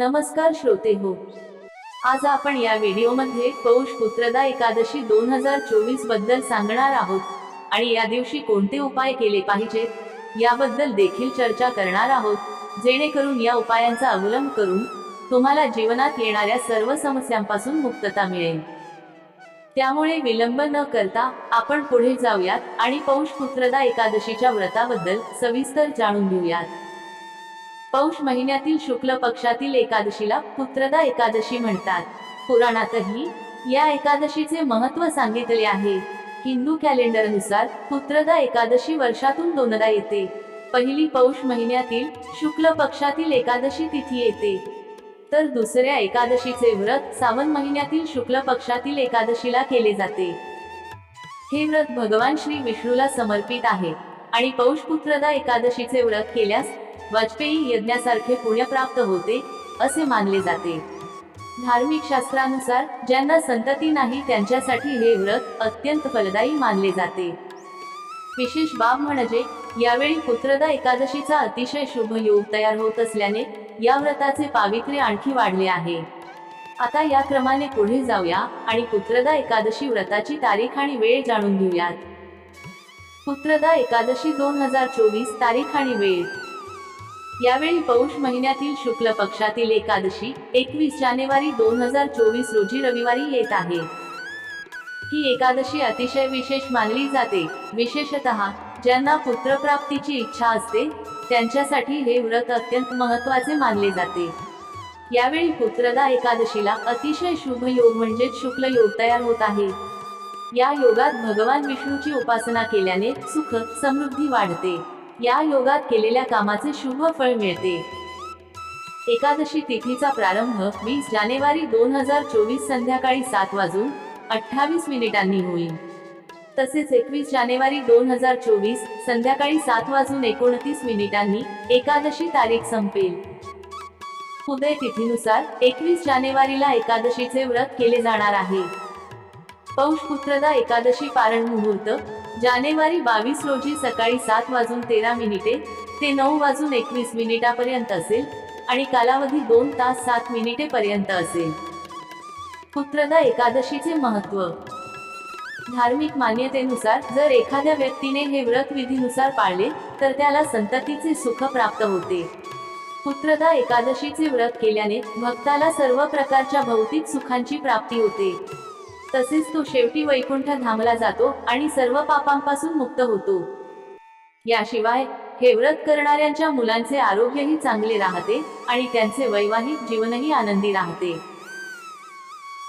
नमस्कार श्रोते हो. आज आपण या व्हिडिओमध्ये पौष पुत्रदा एकादशी दोन हजार चोवीसबद्दल सांगणार आहोत आणि या दिवशी कोणते उपाय केले पाहिजेत याबद्दल देखील चर्चा करणार आहोत. जेणेकरून या उपायांचा अवलंब करून तुम्हाला जीवनात येणाऱ्या सर्व समस्यांपासून मुक्तता मिळेल. त्यामुळे विलंब न करता आपण पुढे जाऊयात आणि पौष पुत्रदा एकादशीच्या व्रताबद्दल सविस्तर जाणून घेऊयात. पौष महिन्यातील शुक्ल पक्षातील एकादशीला पुत्रदा एकादशी म्हणतात. पुराणातही या एकादशीचे महत्त्व सांगितले आहे. हिंदू कॅलेंडरनुसार पुत्रदा एकादशी वर्षातून दोनदा येते. पहिली पौष महिन्यातील शुक्ल पक्षातील एकादशी तिथी येते. तर दुसऱ्या एकादशीचे व्रत सावन महिन्यातील शुक्ल पक्षातील एकादशीला केले जाते. हे व्रत भगवान श्री विष्णूला समर्पित आहे. आणि पौष पुत्रदा एकादशीचे व्रत केल्यास वाजपेयी यज्ञासारखे पुण्य प्राप्त होते असे मानले जाते. धार्मिक शास्त्रानुसार ज्यांना संतती नाही त्यांच्यासाठी हे व्रत अत्यंत फलदायी मानले जाते. विशेष बाब म्हणजे यावेळी पुत्रदा एकादशीचा अतिशय शुभ योग तयार होत असल्याने या व्रताचे पावित्र्य आणखी वाढले आहे. आता या क्रमाने पुढे जाऊया आणि पुत्रदा एकादशी व्रताची तारीख आणि वेळ जाणून घेऊयात. पुत्रदा एकादशी दोन हजार चोवीस तारीख आणि वेळ. यावेळी पौष महिन्यातील शुक्ल पक्षातील एकादशी एकवीस जानेवारी दोन हजार चोवीस रोजी रविवारी येत आहे. ही एकादशी अतिशय विशेष मानली जाते. विशेषतः ज्यांना पुत्रप्राप्तीची इच्छा असते त्यांच्यासाठी हे व्रत अत्यंत महत्त्वाचे मानले जाते. यावेळी पुत्रदा एकादशीला अतिशय शुभ योग म्हणजे शुक्ल योग तयार होत आहे. या योगात भगवान विष्णूची उपासना केल्याने सुख समृद्धी वाढते. या योगात केलेल्या कामाचे शुभ फळ मिळते. एकादशी तिथीचा प्रारंभ वीस जानेवारी दोन हजार चोवीस संध्याकाळी सात वाजून अठ्ठावीस मिनिटांनी होईल. तसेच एकवीस जानेवारी दोन हजार चोवीस संध्याकाळी सात वाजून एकोणतीस मिनिटांनी एकादशी तारीख संपेल. उदय तिथीनुसार एकवीस जानेवारीला एकादशीचे व्रत केले जाणार आहे. पौष पुत्रदा एकादशी पारण मुहूर्त जानेवारी बावीस रोजी सकाळी सात वाजून तेरा मिनिटे ते नऊ वाजून एकवीस मिनिटापर्यंत असेल आणि कालावधी दोन तास सात मिनिटे पर्यंत असेल. पुत्रदा एकादशीचे महत्त्व धार्मिक मान्यतेनुसार जर एखाद्या व्यक्तीने हे व्रत विधीनुसार पाळले तर त्याला संततीचे सुख प्राप्त होते. पुत्रदा एकादशीचे व्रत केल्याने भक्ताला सर्व प्रकारच्या भौतिक सुखांची प्राप्ती होते. तसेच तो शेवटी वैकुंठ धामला जातो आणि सर्व पापांपासून मुक्त होतो. याशिवाय हे व्रत करणाऱ्यांच्या मुलांचे आरोग्यही चांगले राहते आणि त्यांचे वैवाहिक जीवनही आनंदी राहते.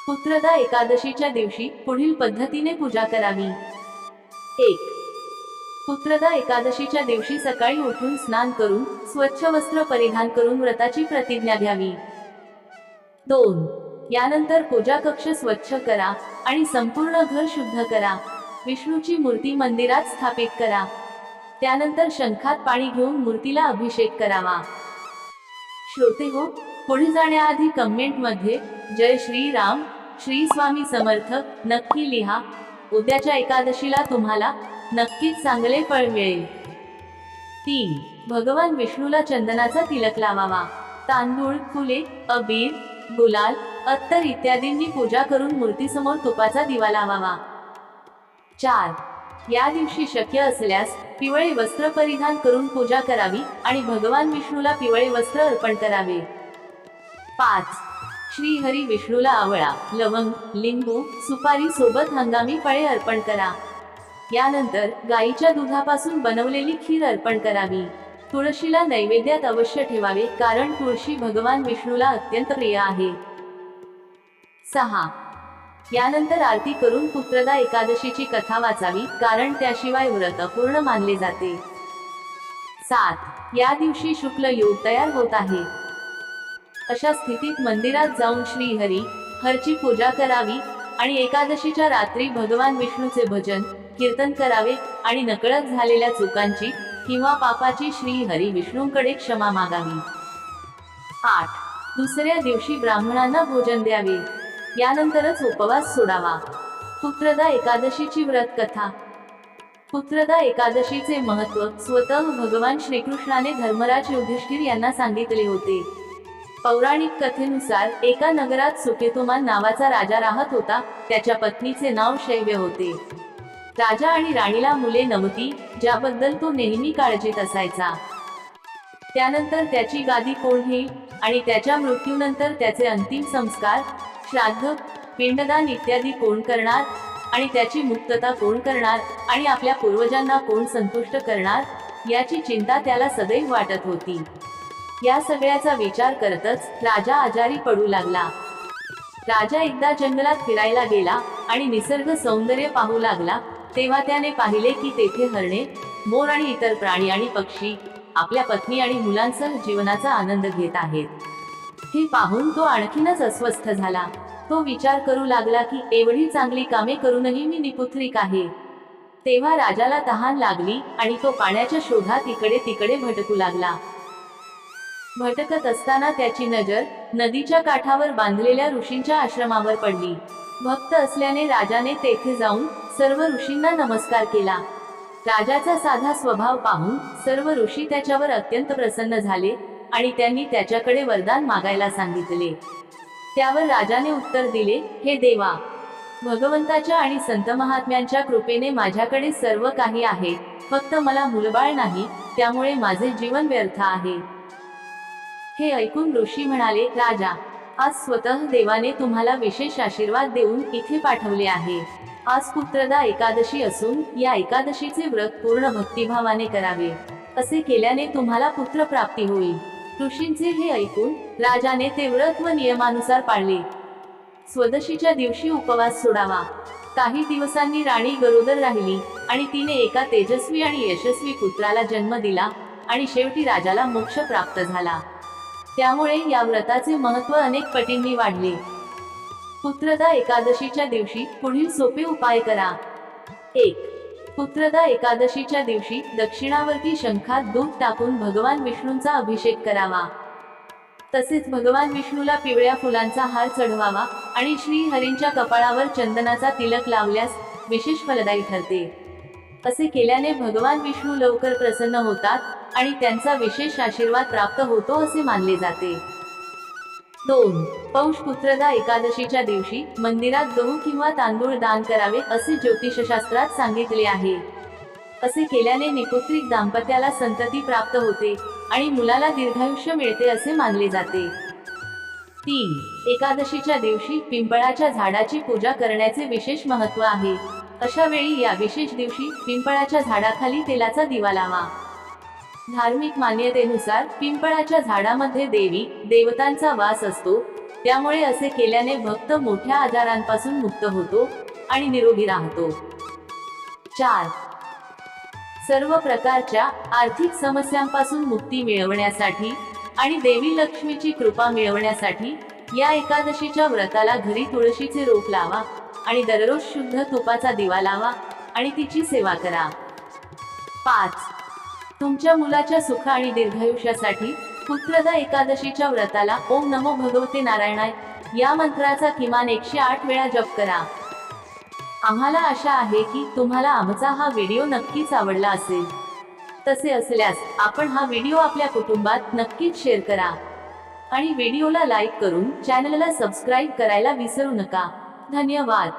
पुत्रदा एकादशीच्या दिवशी पुढील पद्धतीने पूजा करावी. एक. पुत्रदा एकादशीच्या दिवशी सकाळी उठून स्नान करून स्वच्छ वस्त्र परिधान करून व्रताची प्रतिज्ञा घ्यावी. दोन. यानंतर पूजा कक्ष स्वच्छ करा आणि संपूर्ण घर शुद्ध करा. विष्णूची मूर्ती मंदिरात स्थापित करा. त्यानंतर शंखात पाणी घेऊन मूर्तीला अभिषेक करावा. श्रोते हो पुढे जाण्याआधी कमेंटमध्ये जय श्रीराम श्री स्वामी समर्थ नक्की लिहा. उद्याच्या एकादशीला तुम्हाला नक्कीच चांगले फळ मिळेल. तीन भगवान विष्णूला चंदनाचा तिलक लावावा. तांदूळ फुले अबीर गुलाल अत्तर इत्यादींनी पूजा करून मूर्तीसमोर तुपाचा दिवा लावावा. चार. या दिवशी शक्य असल्यास पिवळे वस्त्र परिधान करून पूजा करावी आणि भगवान विष्णूला पिवळे वस्त्र अर्पण करावे. पाच. श्री हरी विष्णूला आवळा लवंग लिंबू सुपारी सोबत हंगामी फळे अर्पण करा. यानंतर गाईच्या दुधापासून बनवलेली खीर अर्पण करावी. तुळशीला नैवेद्यात अवश्य ठेवावे कारण तुळशी भगवान विष्णूला अत्यंत प्रिय आहे. सहा. यानंतर आरती करून पुत्रदा एकादशीची कथा वाचावी कारण त्याशिवाय व्रत पूर्ण मानले जाते. सात. या दिवशी शुक्ल योग तयार होत आहे. अशा स्थितीत मंदिरात जाऊन श्री हरी हरची पूजा करावी आणि एकादशीच्या रात्री भगवान विष्णूचे भजन कीर्तन करावे आणि नकळत झालेल्या चुकांची किंवा पापाची श्री हरी विष्णूंकडे क्षमा मागावी. आठ. दुसऱ्या दिवशी ब्राह्मणांना भोजन द्यावे. यानंतरच उपवास सोडावा. पुत्रदा एकादशीची व्रत कथा पुत्रदा एकादशीचे महत्त्व स्वतः भगवान श्रीकृष्णाने धर्मराज युधिष्ठिर यांना सांगितले होते. पौराणिक कथेनुसार एका नगरात सुकेतुमान नावाचा राजा राहत होता. त्याच्या पत्नीचे नाव शैव्य होते. राजा आणि राणीला मुले नव्हती ज्याबद्दल तो नेहमी काळजीत असायचा. त्यानंतर त्याची गादी कोण आणि त्याच्या मृत्यूनंतर त्याचे अंतिम संस्कार श्राद्ध पिंडदान इत्यादी कोण करणार आणि त्याची मुक्तता कोण करणार आणि आपल्या पूर्वजांना कोण संतुष्ट करणार याची चिंता त्याला सदैव वाटत होती. या सगळ्याचा विचार करतच राजा आजारी पडू लागला. राजा एकदा जंगलात फिरायला गेला आणि निसर्ग सौंदर्य पाहू लागला. तेव्हा त्याने पाहिले की तेथे हरणे मोर आणि इतर प्राणी आणि पक्षी आपल्या पत्नी आणि मुलांसह जीवनाचा आनंद घेत आहेत. हे पाहून तो आणखीनच अस्वस्थ झाला. तो विचार करू लागला की एवढी चांगली कामे करूनही मी निपुत्रिक आहे. तेव्हा राजाला तहान लागली आणि तो पाण्याच्या शोधात इकडे तिकडे भटकू लागला. भटकत असताना त्याची नजर नदीच्या काठावर बांधलेल्या ऋषींच्या आश्रमावर पडली. भक्त असल्याने राजाने तेथे जाऊन सर्व ऋषींना नमस्कार केला. राजाचा साधा स्वभाव पाहून सर्व ऋषी त्याच्यावर अत्यंत प्रसन्न झाले आणि त्यांनी त्याच्याकडे वरदान मागायला सांगितले. त्यावर राजाने उत्तर दिले हे देवा भगवंताच्या आणि संत महात्म्यांच्या कृपेने माझ्याकडे सर्व काही आहे. फक्त मला मुलबाळ नाही त्यामुळे माझे जीवन व्यर्थ आहे. हे ऐकून ऋषी म्हणाले राजा आज स्वतः देवाने तुम्हाला विशेष आशीर्वाद देऊन इथे पाठवले आहे. आज पुत्रदा एकादशी असून या एकादशीचे व्रत पूर्ण भक्तिभावाने करावे. असे केल्याने तुम्हाला पुत्र प्राप्ती होईल. ऋषींचे हे ऐकून राजाने ते व्रत व नियमानुसार पाळले. स्वदशीच्या दिवशी उपवास सोडावा. काही दिवसांनी राणी गरोदर राहिली आणि तिने एका तेजस्वी आणि यशस्वी पुत्राला जन्म दिला आणि शेवटी राजाला मोक्ष प्राप्त झाला. त्यामुळे या व्रताचे महत्त्व अनेक पटींनी वाढले. पुत्रदा एकादशीच्या दिवशी पुढील सोपे उपाय करा. एक पुत्रदा एकादशीच्या दिवशी दक्षिणावरती शंखात दूध टाकून भगवान विष्णूंचा अभिषेक करावा. तसेच भगवान विष्णूला पिवळ्या फुलांचा हार चढवावा आणि श्री हरींच्या कपाळावर चंदनाचा तिलक लावल्यास विशेष फलदायी ठरते. असे केल्याने भगवान विष्णू लवकर प्रसन्न होतात आणि त्यांचा विशेष आशीर्वाद प्राप्त होतो असे मानले जाते. दोन. पौष पुत्रदा एकादशीच्या दिवशी मंदिरात गहू किंवा तांदूळ दान करावे असे ज्योतिषशास्त्रात सांगितले आहे. असे केल्याने निपुत्रिक दाम्पत्याला संतती प्राप्त होते आणि मुलाला दीर्घायुष्य मिळते असे मानले जाते. तीन. एकादशीच्या दिवशी पिंपळाच्या झाडाची पूजा करण्याचे विशेष महत्त्व आहे. अशा वेळी या विशेष दिवशी पिंपळाच्या झाडाखाली तेलाचा दिवा लावा. धार्मिक मान्यतेनुसार पिंपळाच्या झाडामध्ये देवी देवतांचा वास असतो. त्यामुळे असे केल्याने भक्त मोठ्या आजारांपासून मुक्त होतो आणि निरोगी राहतो. चार. सर्व प्रकारच्या आर्थिक समस्यांपासून मुक्ती मिळवण्यासाठी आणि देवी लक्ष्मीची कृपा मिळवण्यासाठी या एकादशीच्या व्रताला घरी तुळशीचे रोप लावा आणि दररोज शुद्ध तुपाचा दिवा लावा आणि तिची सेवा करा. पाच. तुमच्या मुलाच्या सुख आणि दीर्घायुष्यासाठी पुत्रदा एकादशीच्या व्रताला ओम नमो भगवते नारायणाय. या मंत्राचा किमान एकशे आठ वेळा जप करा. आम्हाला आशा आहे की तुम्हाला आमचा हा व्हिडिओ नक्कीच आवडला असेल. तसे असल्यास आपण हा व्हिडिओ आपल्या कुटुंबात नक्कीच शेअर करा. आणि व्हिडिओला लाईक करून चॅनलला सबस्क्राईब करायला विसरू नका. धन्यवाद.